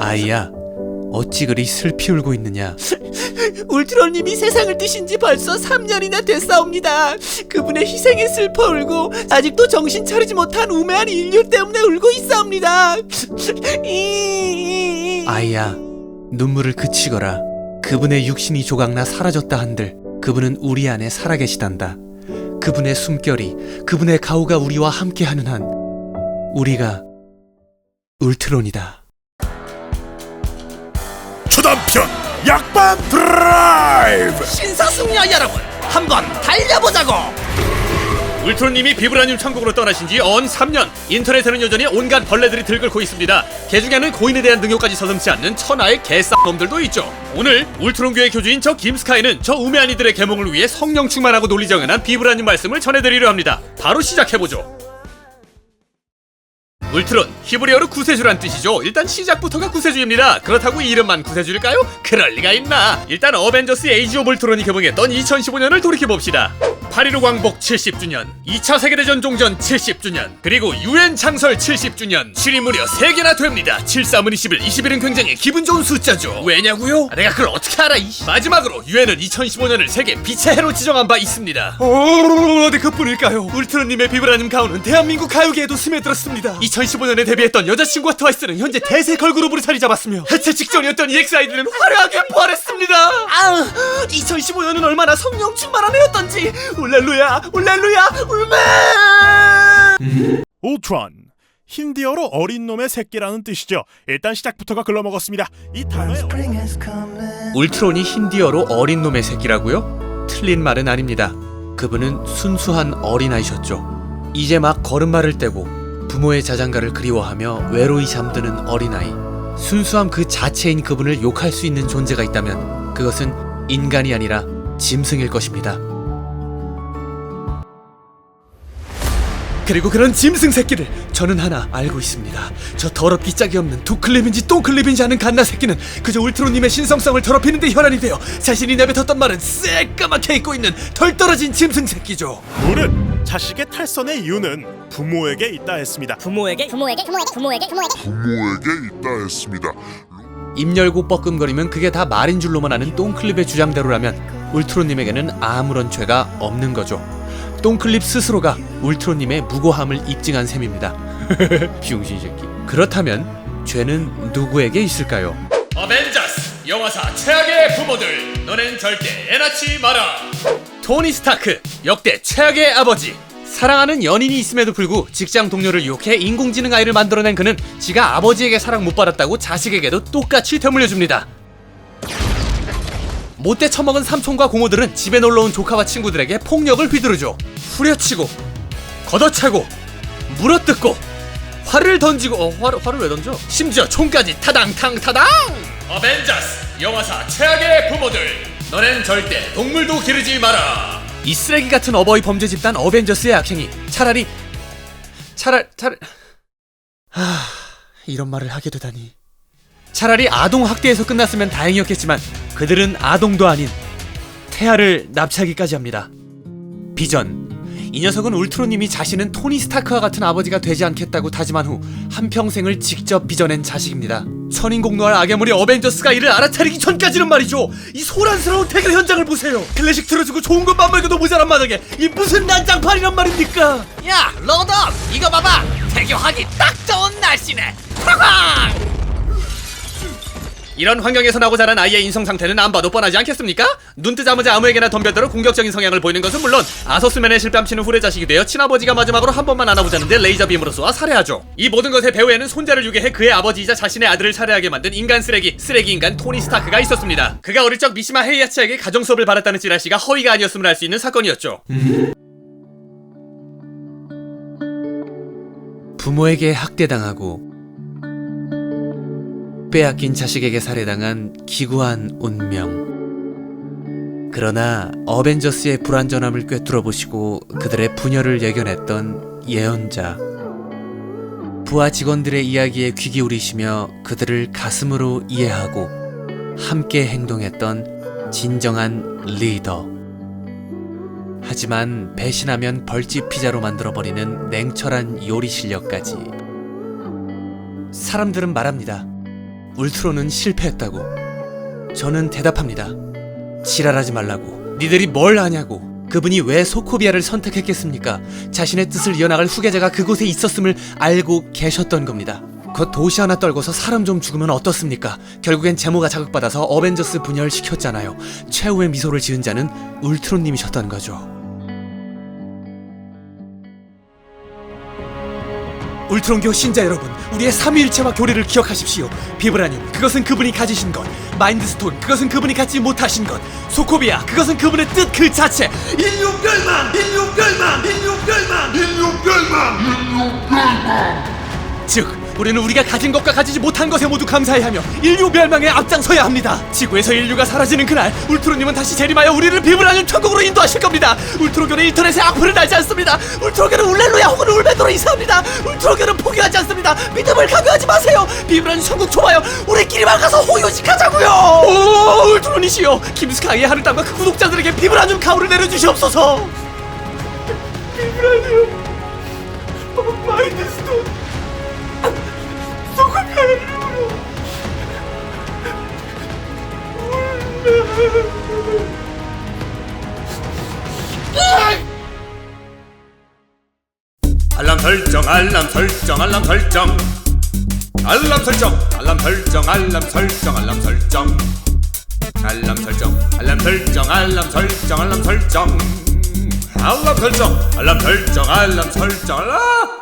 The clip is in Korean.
아이야, 어찌 그리 슬피 울고 있느냐? 울트론님이 세상을 뜨신 지 벌써 3년이나 됐사옵니다. 그분의 희생에 슬퍼 울고 아직도 정신 차리지 못한 우매한 인류 때문에 울고 있사옵니다. 아이야, 눈물을 그치거라. 그분의 육신이 조각나 사라졌다 한들 그분은 우리 안에 살아계시단다. 그분의 숨결이, 그분의 가오가 우리와 함께하는 한 우리가 울트론이다. 초단편 약반 드라이브 신사숙녀 여러분, 한번 달려보자고. 울트론님이 비브라늄 천국으로 떠나신 지 언 3년 인터넷에는 여전히 온갖 벌레들이 들끓고 있습니다 개중에는 고인에 대한 능욕까지 서슴지 않는 천하의 개싹놈들도 있죠 오늘 울트론교의 교주인 저 김스카이는 저 우매한 이들의 계몽을 위해 성령 충만하고 논리 정연한 비브라늄 말씀을 전해드리려 합니다 바로 시작해보죠 울트론 히브리어로 구세주란 뜻이죠. 일단 시작부터가 구세주입니다. 그렇다고 이름만 구세주일까요? 그럴 리가 있나? 일단 어벤져스 에이지 오브 울트론이 개봉했던 2015년을 돌이켜 봅시다. 8.15 광복 70주년, 2차 세계대전 종전 70주년, 그리고 유엔 창설 70주년. 7이 무려 3개나 됩니다. 7, 3은 21, 21은 굉장히 기분 좋은 숫자죠. 왜냐고요? 아, 내가 그걸 어떻게 알아? 이 마지막으로 유엔은 2015년을 세계 빛의 해로 지정한 바 있습니다. 오, 어디 그뿐일까요? 울트론님의 비브라늄 가오는 대한민국 가요계에도 스며들었습니다. 2015년에 데뷔했던 여자친구와 트와이스는 현재 대세 걸그룹으로 자리 잡았으며 해체 직전이었던 EXID는 화려하게 부활했습니다. 아, 2015년은 얼마나 성령 충만한 해였던지. 울랄루야, 울랄루야, 울메. 울트론 힌디어로 어린 놈의 새끼라는 뜻이죠 일단 시작부터가 글러먹었습니다 이 단어의 울트론이 힌디어로 어린 놈의 새끼라고요? 틀린 말은 아닙니다. 그분은 순수한 어린아이셨죠. 이제 막 걸음마를 떼고 부모의 자장가를 그리워하며 외로이 잠드는 어린아이. 순수함 그 자체인 그분을 욕할 수 있는 존재가 있다면 그것은 인간이 아니라 짐승일 것입니다. 그리고 그런 짐승 새끼를 저는 하나 알고 있습니다. 저 더럽기 짝이 없는 두클립인지 똥클립인지 아는 갓나 새끼는 그저 울트로님의 신성성을 더럽히는 데 혈안이 되어 자신이 내뱉었던 말은 새까맣게 잊고 있는 덜 떨어진 짐승 새끼죠. 물은 자식의 탈선의 이유는 부모에게 있다 했습니다 부모에게 부모에게 부모에게 부모에게 부모에게 부모에게 있다 했습니다. 입 열고 뻐끔거리면 그게 다 말인 줄로만 아는 똥클립의 주장대로라면 울트로님에게는 아무런 죄가 없는 거죠. 똥클립 스스로가 울트로님의 무고함을 입증한 셈입니다. 비용신 새끼. 그렇다면 죄는 누구에게 있을까요? 어벤져스 영화사 최악의 부모들 너넨 절대 애 낳지 마라 토니 스타크 역대 최악의 아버지 사랑하는 연인이 있음에도 불구 직장 동료를 유혹해 인공지능 아이를 만들어낸 그는 지가 아버지에게 사랑 못 받았다고 자식에게도 똑같이 되물려줍니다 못돼 처먹은 삼촌과 고모들은 집에 놀러온 조카와 친구들에게 폭력을 휘두르죠 후려치고 걷어차고 물어뜯고 활을 던지고 어 활, 활을 왜 던져? 심지어 총까지 타당탕 타당! 어벤져스 영화사 최악의 부모들 너넨 절대 동물도 기르지 마라 이 쓰레기 같은 어버이 범죄 집단 어벤져스의 악행이 차라리 차라리 차라리 하 이런 말을 하게 되다니 차라리 아동 학대에서 끝났으면 다행이었겠지만 그들은 아동도 아닌 태아를 납치하기까지 합니다 비전 이 녀석은 울트로님이 자신은 토니 스타크와 같은 아버지가 되지 않겠다고 다짐한 후 한평생을 직접 빚어낸 자식입니다. 천인공노할 악의물이 어벤져스가 이를 알아차리기 전까지는 말이죠. 이 소란스러운 태교 현장을 보세요. 클래식 틀어주고 좋은 것만 먹여도 모자란 마당에 이 무슨 난장판이란 말입니까? 야, 로덕, 이거 봐봐. 태교하기 딱 좋은 날씨네. 팡팡! 이런 환경에서 나고 자란 아이의 인성 상태는 안 봐도 뻔하지 않겠습니까? 눈 뜨자마자 아무에게나 덤벼들어 공격적인 성향을 보이는 것은 물론 아서스맨의 실뺨치는 후레 자식이 되어 친아버지가 마지막으로 한 번만 안아보자는데 레이저 빔으로 쏘아 살해하죠. 이 모든 것의 배후에는 손자를 유괴해 그의 아버지이자 자신의 아들을 살해하게 만든 인간 쓰레기, 쓰레기 인간 토니 스타크가 있었습니다. 그가 어릴 적 미시마 헤이아치에게 가정 수업을 받았다는 찌라시가 허위가 아니었음을 알 수 있는 사건이었죠. 부모에게 학대당하고 빼앗긴 자식에게 살해당한 기구한 운명. 그러나 어벤져스의 불완전함을 꿰뚫어 보시고 그들의 분열을 예견했던 예언자. 부하 직원들의 이야기에 귀 기울이시며 그들을 가슴으로 이해하고 함께 행동했던 진정한 리더. 하지만 배신하면 벌집 피자로 만들어버리는 냉철한 요리 실력까지. 사람들은 말합니다. 울트론은 실패했다고. 저는 대답합니다. 지랄하지 말라고. 니들이 뭘 아냐고. 그분이 왜 소코비아를 선택했겠습니까? 자신의 뜻을 이어나갈 후계자가 그곳에 있었음을 알고 계셨던 겁니다. 그 도시 하나 떨궈서 사람 좀 죽으면 어떻습니까? 결국엔 제모가 자극받아서 어벤져스 분열시켰잖아요. 최후의 미소를 지은 자는 울트론님이셨던 거죠. 울트론교 신자 여러분, 우리의 삼위일체와 교리를 기억하십시오. 비브라늄, 그것은 그분이 가지신 것. 마인드스톤, 그것은 그분이 갖지 못하신 것. 소코비아, 그것은 그분의 뜻 그 자체. 인류 멸망! 인류 우리는 우리가 가진 것과 가지지 못한 것에 모두 감사해하며 인류 멸망에 앞장서야 합니다. 지구에서 인류가 사라지는 그날, 울트로님은 다시 재림하여 우리를 비브라늄 천국으로 인도하실 겁니다. 울트로교는 인터넷에 악플을 달지 않습니다. 울트로교는 울렐루야 혹은 울베도로 이사합니다. 울트로교는 포기하지 않습니다. 믿음을 강요하지 마세요. 비브라늄 천국 좋아요. 우리끼리만 가서 호요식하자고요. 오, 울트론이시여, 김스카이의 하늘땅과 그 구독자들에게 비브라늄 가오를 내려주시옵소서. 비브라늄, 마인드스톤. 알람 설정 알람 설정 알람 설정 알람 설정 알람 설정 알람 설정 알람 설정 알람 설정 알람 설정 알람 설정 알람 설정 알람 설정 알람 설정 알람 설정 알람